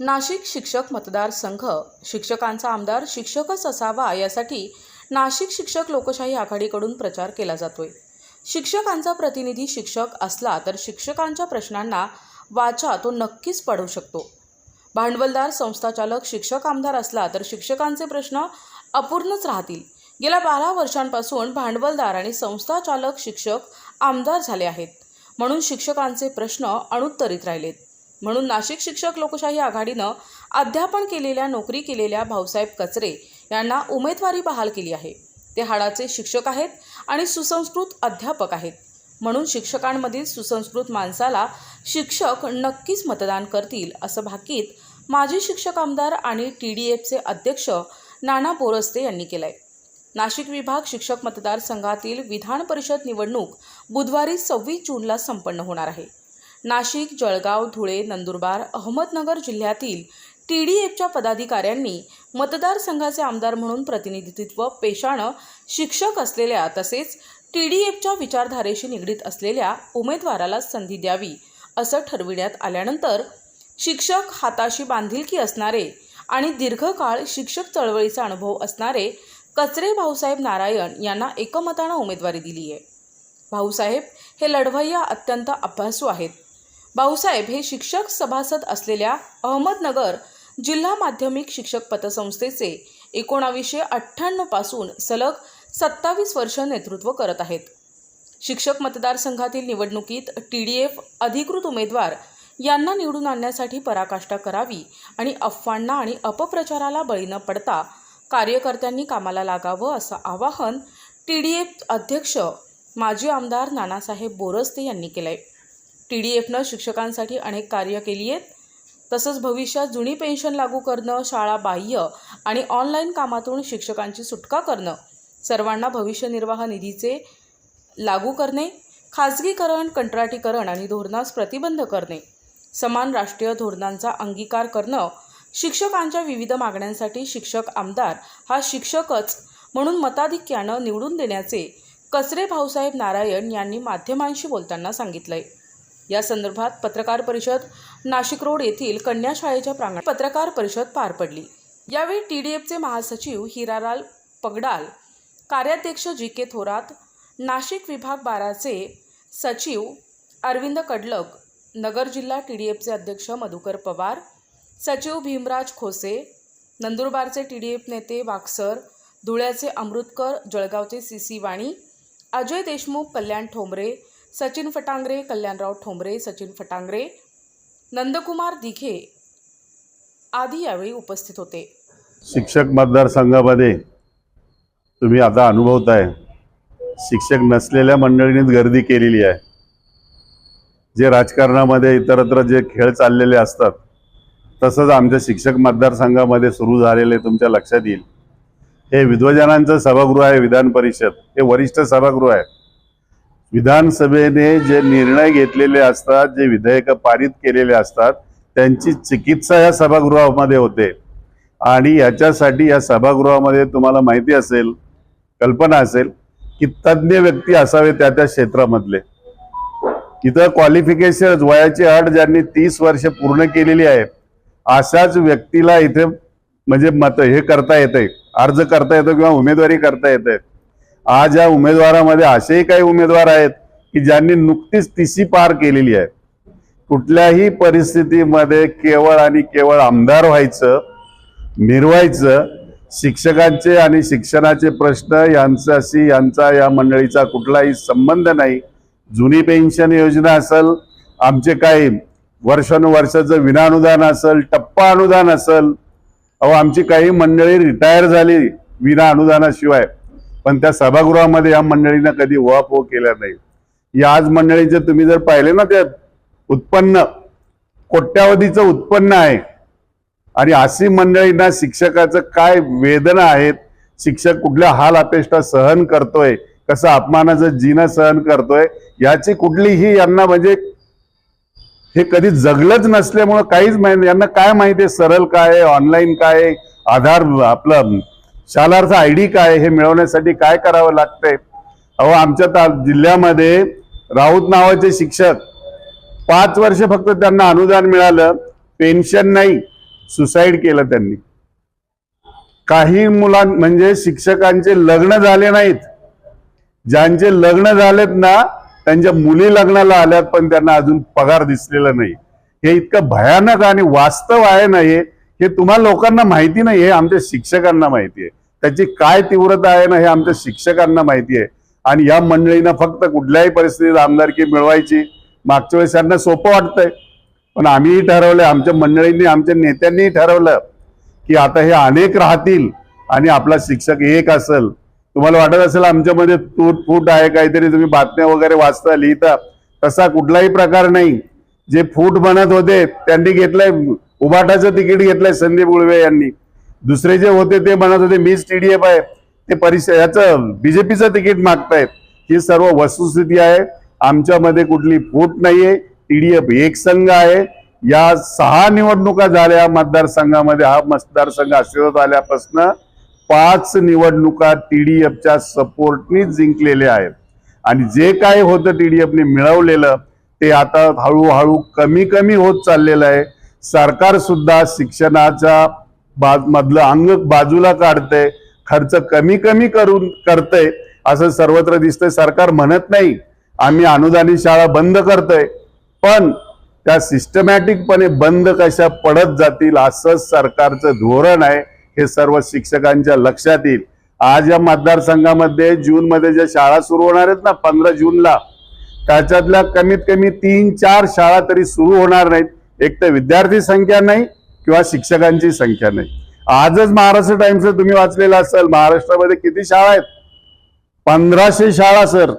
नाशिक शिक्षक मतदारसंघ शिक्षकांचा आमदार शिक्षकच असावा यासाठी नाशिक शिक्षक लोकशाही आघाडीकडून प्रचार केला जातोय. शिक्षकांचा प्रतिनिधी शिक्षक असला तर शिक्षकांच्या प्रश्नांना वाचा तो नक्कीच पडू शकतो. भांडवलदार संस्थाचालक शिक्षक आमदार असला तर शिक्षकांचे प्रश्न अपूर्णच राहतील. गेल्या बारा वर्षांपासून भांडवलदार आणि संस्थाचालक शिक्षक आमदार झाले आहेत. म्हणून शिक्षकांचे प्रश्न अनुत्तरित राहिलेत. म्हणून नाशिक शिक्षक लोकशाही आघाडीनं अध्यापन केलेल्या नोकरी केलेल्या भाऊसाहेब कचरे यांना उमेदवारी बहाल केली आहे. ते हाडाचे शिक्षक आहेत आणि सुसंस्कृत अध्यापक आहेत. म्हणून शिक्षकांमधील सुसंस्कृत माणसाला शिक्षक नक्कीच मतदान करतील असं भाकीत माजी शिक्षक आमदार आणि टी डी एफचे अध्यक्ष नाना बोरस्ते यांनी केलं आहे नाशिक विभाग शिक्षक मतदारसंघातील विधान परिषद निवडणूक बुधवारी सव्वीस जूनला संपन्न होणार आहे. नाशिक जळगाव धुळे नंदुरबार अहमदनगर जिल्ह्यातील टी डी एफच्या पदाधिकाऱ्यांनी मतदारसंघाचे आमदार म्हणून प्रतिनिधित्व पेशानं शिक्षक असलेल्या तसेच टी डी एफच्या विचारधारेशी निगडीत असलेल्या उमेदवाराला संधी द्यावी असं ठरविण्यात आल्यानंतर शिक्षक हाताशी बांधिलकी असणारे आणि दीर्घकाळ शिक्षक चळवळीचा अनुभव असणारे कचरे भाऊसाहेब नारायण यांना एकमतानं उमेदवारी दिली आहे भाऊसाहेब हे लढवय्या अत्यंत अभ्यासू आहेत. भाऊसाहेब हे शिक्षक सभासद असलेल्या अहमदनगर जिल्हा माध्यमिक शिक्षक पतसंस्थेचे एकोणावीसशे अठ्ठ्याण्णवपासून सलग सत्तावीस वर्ष नेतृत्व करत आहेत. शिक्षक मतदारसंघातील निवडणुकीत टी डी एफ अधिकृत उमेदवार यांना निवडून आणण्यासाठी पराकाष्ठा करावी आणि अफवांना आणि अपप्रचाराला बळी न पडता कार्यकर्त्यांनी कामाला लागावं असं आवाहन टी डी एफ अध्यक्ष माजी आमदार नानासाहेब बोरस्ते यांनी केलं आहे टी डी एफनं शिक्षकांसाठी अनेक कार्य केली आहेत. तसंच भविष्यात जुनी पेन्शन लागू करणं शाळा बाह्य आणि ऑनलाईन कामातून शिक्षकांची सुटका करणं सर्वांना भविष्य निर्वाह निधीचे लागू करणे खाजगीकरण कंत्राटीकरण आणि धोरणास प्रतिबंध करणे समान राष्ट्रीय धोरणांचा अंगीकार करणं शिक्षकांच्या विविध मागण्यांसाठी शिक्षक आमदार हा शिक्षकच म्हणून मताधिक्यानं निवडून देण्याचे कचरे भाऊसाहेब नारायण यांनी माध्यमांशी बोलताना सांगितलंय. या संदर्भात पत्रकार परिषद नाशिक रोड येथील कन्या शाळेच्या प्रांगणात पत्रकार परिषद पार पडली. यावेळी टी डी एफचे महासचिव हिरालाल पगडाल कार्याध्यक्ष जी के थोरात नाशिक विभाग बाराचे सचिव अरविंद कडलक नगर जिल्हा टी डी एफचे अध्यक्ष मधुकर पवार सचिव भीमराज खोसे नंदुरबारचे टी डी एफ नेते वाक्सर धुळ्याचे अमृतकर जळगावचे सी सी वाणी अजय देशमुख कल्याण ठोंबरे सचिन फटांगरे कल्याणराव ठोंबरे सचिन फटांगरे नंदकुमार दिघे आदी यावेळी उपस्थित होते. शिक्षक मतदारसंघामध्ये तुम्ही आता अनुभवताय शिक्षक नसलेल्या मंडळींनीच गर्दी केलेली आहे. जे राजकारणामध्ये इतरत्र जे खेळ चाललेले असतात तसंच आमच्या शिक्षक मतदारसंघामध्ये सुरू झालेले तुमच्या लक्षात येईल. हे विद्वजनांचं सभागृह आहे विधान परिषद. हे वरिष्ठ सभागृह आहे. विधानसभेने जे निर्णय घेतलेले असतात जे विधेयक पारित केलेले असतात त्यांची चिकित्सा या सभागृहामध्ये होते. आणि याच्यासाठी या सभागृहामध्ये तुम्हाला माहिती असेल कल्पना असेल की तज्ज्ञ व्यक्ती असावे त्या त्या क्षेत्रामधले. इथं क्वालिफिकेशन वयाची अट ज्यांनी तीस वर्ष पूर्ण केलेली आहे अशाच व्यक्तीला इथे म्हणजे मत हे करता येते अर्ज करता येतो किंवा उमेदवारी करता येते आज या उमेदवारामध्ये असेही काही उमेदवार आहेत की ज्यांनी नुकतीच तिशी पार केलेली आहे. कुठल्याही परिस्थितीमध्ये केवळ आणि केवळ आमदार व्हायचं मिरवायचं शिक्षकांचे आणि शिक्षणाचे प्रश्न यांच्याशी यांचा या मंडळीचा कुठलाही संबंध नाही. जुनी पेन्शन योजना असेल आमचे काही वर्षानुवर्षाचं विनाअनुदान असेल टप्पा अनुदान असेल अहो आमची काही मंडळी रिटायर झाली विना अनुदानाशिवाय पण त्या सभागृहामध्ये या मंडळीनं कधी उहापोह केला नाही. या आज मंडळीचे तुम्ही जर पाहिले ना ते उत्पन्न कोट्यावधीचं उत्पन्न आहे. आणि अशी मंडळींना शिक्षकाचं काय वेदना आहेत? शिक्षक कुठल्या हाल अपेष्टा सहन करतोय? कसं अपमानाचं जीना सहन करतोय? याची कुठलीही यांना म्हणजे हे कधी जगलंच नसल्यामुळं काहीच माहिती यांना काय माहिती आहे? सरळ काय आहे? ऑनलाईन काय आहे? आधार आपलं शालार्थ आय डी काय हे मिळवण्यासाठी काय करावं लागतंय? अहो आमच्या ता जिल्ह्यामध्ये राऊत नावाचे शिक्षक पाच वर्ष फक्त त्यांना अनुदान मिळालं पेन्शन नाही सुसाईड केलं त्यांनी. काही मुलां म्हणजे शिक्षकांचे लग्न झाले नाहीत. ज्यांचे लग्न झालेत ना त्यांच्या मुली लग्नाला आल्यात पण त्यांना अजून पगार दिसलेला नाही. हे इतकं भयानक आणि वास्तव आहे ना हे? हे तुम्हाला लोकांना माहिती नाही हे आमच्या शिक्षकांना माहिती आहे त्याची काय तीव्रता आहे ना हे आमच्या शिक्षकांना माहिती आहे. आणि या मंडळीनं फक्त कुठल्याही परिस्थितीत आमदारकी मिळवायची मागच्या वेळेस त्यांना सोपं वाटतंय. पण आम्हीही ठरवलंय आमच्या मंडळींनी आमच्या नेत्यांनीही ठरवलं की आता हे अनेक राहतील आणि आपला शिक्षक एक असेल. तुम्हाला वाटत असेल आमच्यामध्ये तूट फूट आहे काहीतरी तुम्ही बातम्या वगैरे वाचता लिहिता. तसा कुठलाही प्रकार नाही. जे फूट बनत होते त्यांनी घेतलंय उभाटाचं तिकीट घेतलंय संदीप गुळवे यांनी. दुसरे जे होते ते म्हणत होते मीच टीडीएफ आहे. ते परिषद याचं बीजेपीचं तिकीट मागतायत. ही सर्व वस्तुस्थिती आहे. आमच्यामध्ये कुठली फूट नाहीये. टीडीएफ एक संघ आहे. या सहा निवडणुका झाल्या मतदारसंघामध्ये. हा मतदारसंघ अस्तित्वात आल्यापासून पाच निवडणुका टीडीएफच्या सपोर्टनी जिंकलेल्या आहेत. आणि जे काय होतं टीडीएफने मिळवलेलं ते आता हळूहळू कमी कमी होत चाललेलं आहे. सरकार सुद्धा शिक्षणाच्या बाज मधलं अंग बाजूला काढतंय खर्च कमी कमी करून करतंय असं सर्वत्र दिसतंय. सरकार म्हणत नाही आम्ही अनुदानित शाळा बंद करतोय पण त्या सिस्टमॅटिकपणे बंद कशा पडत जातील असं सरकारचं धोरण आहे हे सर्व शिक्षकांच्या लक्षात येईल. आज या मतदारसंघामध्ये जून मध्ये ज्या शाळा सुरू होणार आहेत ना पंधरा जूनला त्याच्यातल्या कमीत कमी तीन चार शाळा तरी सुरू होणार नाहीत. एक तर विद्यार्थी संख्या नाही किंवा शिक्षकांची संख्या नाही. आजच महाराष्ट्र टाइम्स तुम्ही वाचलेलं असेल महाराष्ट्रामध्ये किती शाळा आहेत? पंधराशे शाळा सर.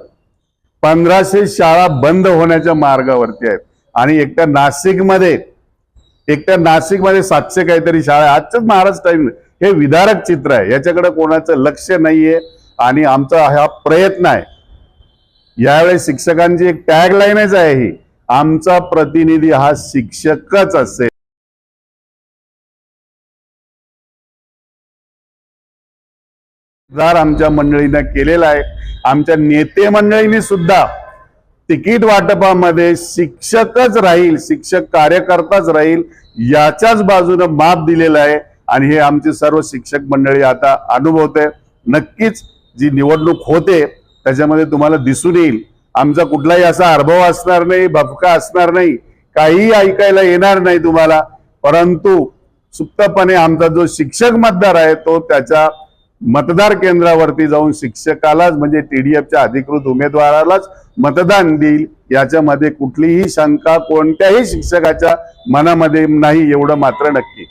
पंधराशे शाळा बंद होण्याच्या मार्गावरती आहेत. आणि एकट्या नाशिकमध्ये एकट्या नाशिकमध्ये सातशे काहीतरी शाळा आहे. आजच महाराष्ट्र टाइम्स हे विदारक चित्र आहे. याच्याकडे कोणाचं लक्ष नाहीये. आणि आमचा हा प्रयत्न आहे. यावेळेस शिक्षकांची एक टॅग लाईनच आहे ही. आमचा प्रतिनिधी हा शिक्षकच असेल. दार आमच्या मंडळीनं केलेला आहे. आमच्या नेते मंडळींनी सुद्धा तिकीट वाटपामध्ये शिक्षकच राहील शिक्षक कार्यकर्ताच राहील याच्याच बाजूनं माप दिलेलं आहे. आणि हे आमची सर्व शिक्षक मंडळी आता अनुभवते नक्कीच जी निवडणूक होते त्याच्यामध्ये तुम्हाला दिसून येईल. आमचा कुठलाही असा अनुभव असणार नाही भपका असणार नाही काहीही ऐकायला येणार नाही तुम्हाला. परंतु सुप्तपणे आमचा जो शिक्षक मतदार आहे तो त्याच्या मतदार केंद्रावरती जाऊन शिक्षकालाच म्हणजे टीडीएफच्या अधिकृत उमेदवारालाच मतदान देईल याच्यामध्ये कुठलीही शंका कोणत्याही शिक्षकाच्या मनामध्ये नाही एवढं मात्र नक्की.